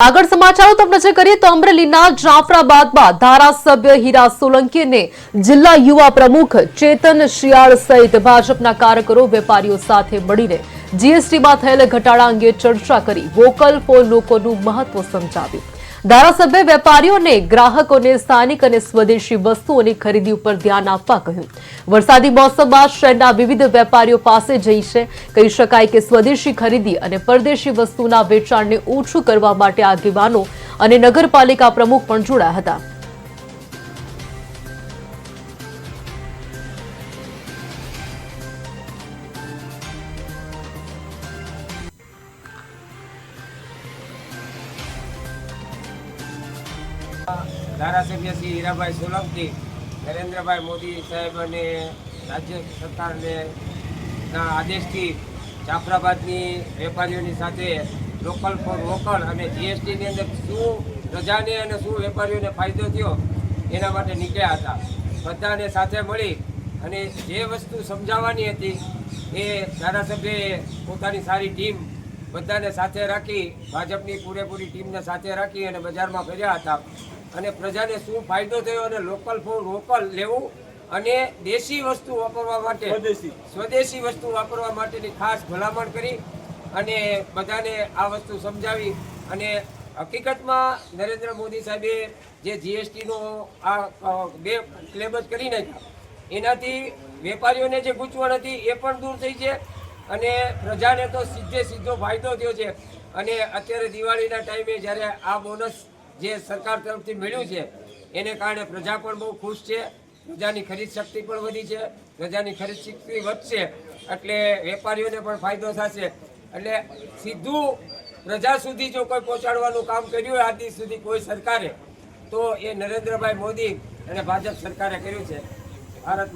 આગળ સમાચારો તરફ નજર કરીએ તો અમરેલીના જાફરાબાદમાં ધારાસભ્ય હીરા સોલંકીને જિલ્લા યુવા પ્રમુખ ચેતન શિયાળ સહિત ભાજપના કાર્યકરો, વેપારીઓ સાથે મળીને જીએસટીમાં થયેલા ઘટાડા અંગે ચર્ચા કરી વોકલ ફોર લોકોનું મહત્વ સમજાવ્યું. ધારાસભ્ય વેપારીઓને ગ્રાહકોને સ્થાનિક અને સ્વદેશી વસ્તુઓની ખરીદી ઉપર ધ્યાન આપવા કહ્યું. વરસાદી મોસમમાં શહેરના વિવિધ વેપારીઓ પાસે જઈ છે. કહી શકાય કે સ્વદેશી ખરીદી અને પરદેશી વસ્તુના વેચાણને ઓછું કરવા માટે આગેવાનો અને નગરપાલિકા પ્રમુખ પણ જોડાયા હતા. ધારાસભ્ય શ્રી હીરાભાઈ સોલંકી, નરેન્દ્રભાઈ મોદી સાહેબ અને રાજ્ય સરકારને ના આદેશથી જાફરાબાદની વેપારીઓની સાથે લોકલ ફોર વોકલ અને જીએસટીની અંદર શું પ્રજાને અને શું વેપારીઓને ફાયદો થયો એના માટે નીકળ્યા હતા. બધાને સાથે મળી અને જે વસ્તુ સમજાવવાની હતી એ ધારાસભ્યએ પોતાની સારી ટીમ બધાને સાથે રાખી, ભાજપની પૂરેપૂરી ટીમને સાથે રાખી અને બજારમાં ફર્યા હતા. અને પ્રજાને શું ફાયદો થયો અને લોકલ ફોર લોકલ લેવું અને દેશી વસ્તુ વાપરવા માટે સ્વદેશી. વસ્તુ વાપરવા માટેની ખાસ ભલામણ કરી અને બધાને આ વસ્તુ સમજાવી અને હકીકતમાં નરેન્દ્ર મોદી સાહેબે જે જીએસટીનો આ બે જ કરી નાખ્યા. એનાથી વેપારીઓને જે ગૂંચવણ હતી એ પણ દૂર થઈ છે અને પ્રજાને તો સીધે સીધો ફાયદો થયો છે. અને અત્યારે દિવાળીના ટાઈમે જ્યારે આ બોનસ જે સરકાર તરફથી મળ્યું છે, એને કારણે પ્રજા પણ બહુ ખુશ છે, પ્રજાની ખરીદ શક્તિ પણ વધી છે, પ્રજાની ખરીદ શક્તિ વધશે, એટલે વેપારીઓને પણ ફાયદો થશે. એટલે સીધું પ્રજા સુધી જો કોઈ પહોંચાડવાનું કામ કર્યું હોય આજ સુધી કોઈ સરકારે, તો એ નરેન્દ્રભાઈ મોદી અને ભાજપ સરકારે કર્યું છે. ભારત